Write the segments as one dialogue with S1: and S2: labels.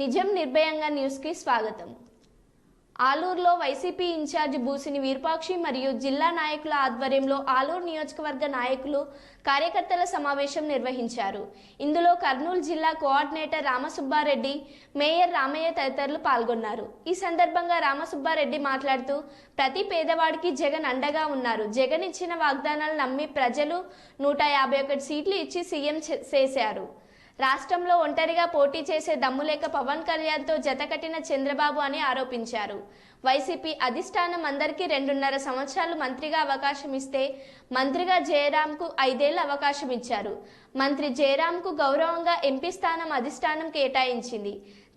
S1: నిజం నిర్భయంగా న్యూస్కి స్వాగతం. ఆలూరులో వైసీపీ ఇన్ఛార్జ్ బూసిని వీరపాక్షి మరియు జిల్లా నాయకుల ఆధ్వర్యంలో ఆలూరు నియోజకవర్గ నాయకులు కార్యకర్తల సమావేశం నిర్వహించారు. ఇందులో కర్నూలు జిల్లా కోఆర్డినేటర్ రామసుబ్బారెడ్డి మేయర్ రామయ్య తదితరులు పాల్గొన్నారు. ఈ సందర్భంగా రామసుబ్బారెడ్డి మాట్లాడుతూ ప్రతి పేదవాడికి జగన్ అండగా ఉన్నారు. జగన్ ఇచ్చిన వాగ్దానాలు నమ్మి ప్రజలు నూట యాభై ఒకటి సీట్లు ఇచ్చి సీఎం చేశారు. రాష్ట్రంలో ఒంటరిగా పోటీ చేసే దమ్ములేక పవన్ కళ్యాణ్తో జతకట్టిన చంద్రబాబు అని ఆరోపించారు. వైసీపీ అధిష్టానం అందరికీ రెండున్నర సంవత్సరాలు మంత్రిగా అవకాశం ఇస్తే మంత్రిగా జయరాంకు ఐదేళ్ళ అవకాశం ఇచ్చారు. మంత్రి జయరాంకు గౌరవంగా ఎంపీ స్థానం అధిష్టానం కేటాయించింది.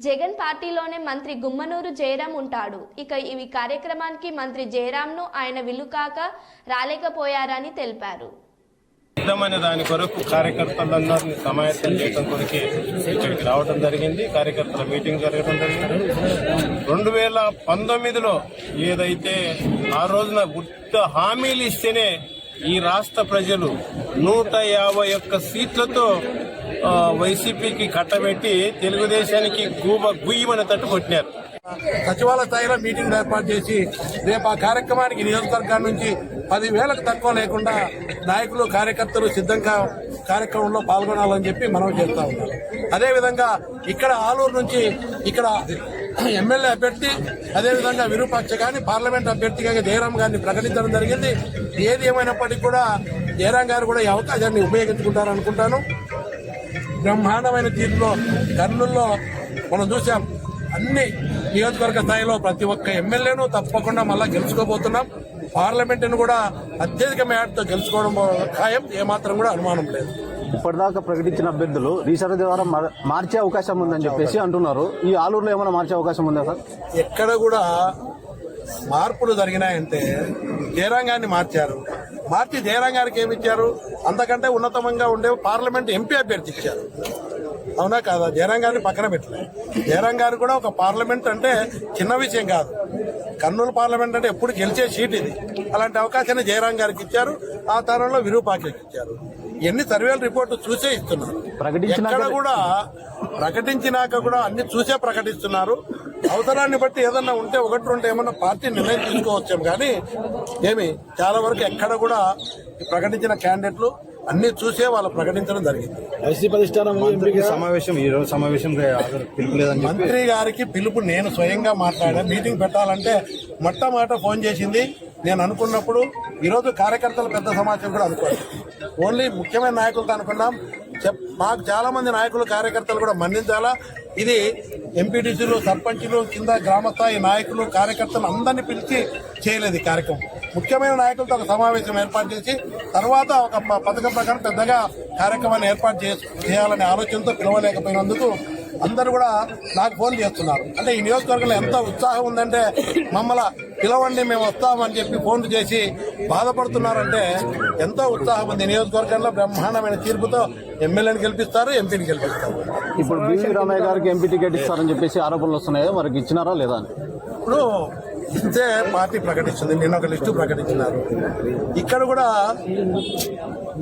S1: జగన్ పార్టీలోనే మంత్రి గుమ్మనూరు జయరాం ఉంటాడు. ఇక ఈ కార్యక్రమానికి మంత్రి జయరాంను ఆయన విలుకాక రాలేకపోయారని తెలిపారు.
S2: సిద్ధమైన దాని కొరకు కార్యకర్తలందరినీ సమాయత్తం చేయడం కొరకే ఇక్కడికి రావడం జరిగింది. కార్యకర్తల మీటింగ్ జరగడం జరిగింది. రెండు వేల పంతొమ్మిదిలో ఏదైతే ఆ రోజున గుర్త హామీలు ఇస్తేనే ఈ రాష్ట్ర ప్రజలు నూట యాభై ఒక్క సీట్లతో వైసీపీకి కట్టబెట్టి తెలుగుదేశానికి గూబ గుయ్యమని తట్టు కొట్టినారు.
S3: సచివాలయ స్థాయిలో మీటింగ్ ఏర్పాటు చేసి రేపు ఆ కార్యక్రమానికి నియోజకవర్గం నుంచి పదివేలకు తక్కువ లేకుండా నాయకులు కార్యకర్తలు సిద్ధంగా కార్యక్రమంలో పాల్గొనాలని చెప్పి మనం చేస్తా ఉన్నాం. అదేవిధంగా ఇక్కడ ఆలూరు నుంచి ఇక్కడ ఎమ్మెల్యే అభ్యర్థి అదేవిధంగా విరూపాక్ష గాని పార్లమెంట్ అభ్యర్థిగా జయరాం గారిని ప్రకటించడం జరిగింది. ఏది ఏమైనప్పటికీ కూడా జయరాం గారు కూడా ఈ అవకాశాన్ని ఉపయోగించుకుంటారనుకుంటాను. బ్రహ్మాండమైన తీరులో కర్నూల్లో మనం చూసాం అన్ని నియోజకవర్గ స్థాయిలో ప్రతి ఒక్క ఎమ్మెల్యేను తప్పకుండా మళ్ళా గెలుచుకోబోతున్నాం. పార్లమెంటును కూడా అత్యధిక మేరతో గెలుచుకోవడం ఖాయం ఏమాత్రం కూడా అనుమానం లేదు.
S4: ఇప్పటిదాకా ప్రకటించిన అభ్యర్థులు రీసర్వే ద్వారా మార్- మార్చే అవకాశం ఉందని చెప్పేసి అంటున్నారు. ఈ ఆలూరులో ఏమైనా మార్చే అవకాశం ఉందా సార్?
S3: ఎక్కడ కూడా మార్పులు జరిగినాయంటే జయరాంగాన్ని మార్చారు. మార్చి జయరాం గారికి ఏమి ఇచ్చారు? అంతకంటే ఉన్నతమంగా ఉండే పార్లమెంట్ ఎంపీ అభ్యర్థి ఇచ్చారు. అవునా కాదా? జయరాం గారిని పక్కన పెట్టలే. జయరాం గారు కూడా ఒక పార్లమెంట్ అంటే చిన్న విషయం కాదు. కర్నూలు పార్లమెంట్ అంటే ఎప్పుడు గెలిచే సీట్ ఇది. అలాంటి అవకాశాన్ని జయరాం గారికి ఇచ్చారు. ఆ తరంలో విరూపాక్షకి ఇచ్చారు. ఎన్ని సర్వేల రిపోర్టు చూసే ఇస్తున్నారు. ఎక్కడ కూడా ప్రకటించినాక కూడా అన్ని చూసే ప్రకటిస్తున్నారు. అవసరాన్ని బట్టి ఏదన్నా ఉంటే ఒకటి రెండు ఏమన్నా పార్టీ నిర్ణయం తీసుకోవచ్చాం కానీ ఏమి చాలా వరకు ఎక్కడ కూడా ప్రకటించిన క్యాండిడేట్లు అన్ని చూసే వాళ్ళు ప్రకటించడం జరిగింది.
S4: సమావేశం ఈ రోజు సమావేశం పిలుపులేదని
S3: మంత్రి గారికి పిలుపు నేను స్వయంగా మాట్లాడా మీటింగ్ పెట్టాలంటే మొట్టమొదట ఫోన్ చేసింది. నేను అనుకున్నప్పుడు ఈరోజు కార్యకర్తల పెద్ద సమాచారం కూడా అనుకోలేదు ఓన్లీ ముఖ్యమైన నాయకులతో అనుకున్నాం. మాకు చాలా మంది నాయకులు కార్యకర్తలు కూడా మన్నించాలా? ఇది ఎంపీటీసీలు సర్పంచులు కింద గ్రామస్థాయి నాయకులు కార్యకర్తలు అందరినీ పిలిచి చేయలేదు ఈ కార్యక్రమం. ముఖ్యమైన నాయకులతో ఒక సమావేశం ఏర్పాటు చేసి తర్వాత ఒక పథకం ప్రకారం పెద్దగా కార్యక్రమాన్ని ఏర్పాటు చేసి చేయాలనే ఆలోచనతో పిలవలేకపోయినందుకు అందరూ కూడా నాకు ఫోన్ చేస్తున్నారు. అంటే ఈ నియోజకవర్గంలో ఎంత ఉత్సాహం ఉందంటే మమ్మల్ని పిలవండి మేము వస్తామని చెప్పి ఫోన్లు చేసి బాధపడుతున్నారంటే ఎంతో ఉత్సాహం ఉంది. నియోజకవర్గంలో బ్రహ్మాండమైన తీర్పుతో ఎమ్మెల్యేని గెలిపిస్తారు ఎంపీని గెలిపిస్తారు.
S4: ఇప్పుడు బివి రామయ్య గారికి ఎంపీ టికెట్ ఇస్తారని చెప్పేసి ఆరోపణలు వస్తున్నాయి? మరికి ఇచ్చినారా లేదా
S3: ఇప్పుడు ఇదే పార్టీ ప్రకటిస్తుంది నిన్న ఒక లిస్టు ప్రకటించినారు. ఇక్కడ కూడా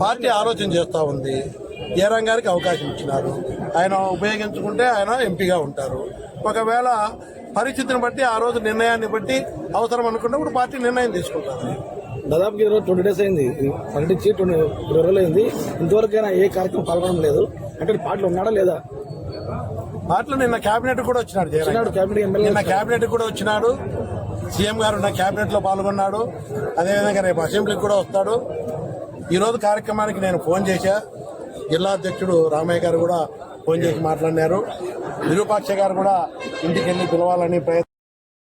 S3: పార్టీ ఆలోచన చేస్తూ ఉంది. జయరాం గారికి అవకాశం ఇచ్చినారు. ఆయన ఉపయోగించుకుంటే ఆయన ఎంపీగా ఉంటారు. ఒకవేళ పరిస్థితిని బట్టి ఆ రోజు నిర్ణయాన్ని బట్టి అవసరం అనుకున్నప్పుడు పార్టీ నిర్ణయం తీసుకుంటారు.
S5: దాదాపు ఇరవై ట్వంటీ డేస్ అయింది. ప్రకటించి ట్వంటీ ఇరవై రోజులు అయింది. ఇంతవరకైనా ఏ కార్యక్రమం పాల్గొనడం లేదు. అంటే పార్టీలో ఉన్నాడా లేదా?
S3: పార్టీలో నిన్న కేబినెట్ కూడా వచ్చినాడు జయరాం
S5: వచ్చినాడు
S3: గారు.
S5: కేబినెట్ ఎమ్మెల్యే
S3: నిన్న కేబినెట్ కూడా వచ్చినాడు. సీఎం గారు ఉన్న కేబినెట్లో పాల్గొన్నాడు. అదేవిధంగా రేపు అసెంబ్లీకి కూడా వస్తాడు. ఈ రోజు కార్యక్రమానికి నేను ఫోన్ చేశా. జిల్లా అధ్యక్షుడు రామయ్య గారు కూడా ఫోన్ చేసి మాట్లాడినారు. విరూపాక్ష గారు కూడా ఇంటికి వెళ్ళి పిలవాలని ప్రయత్నం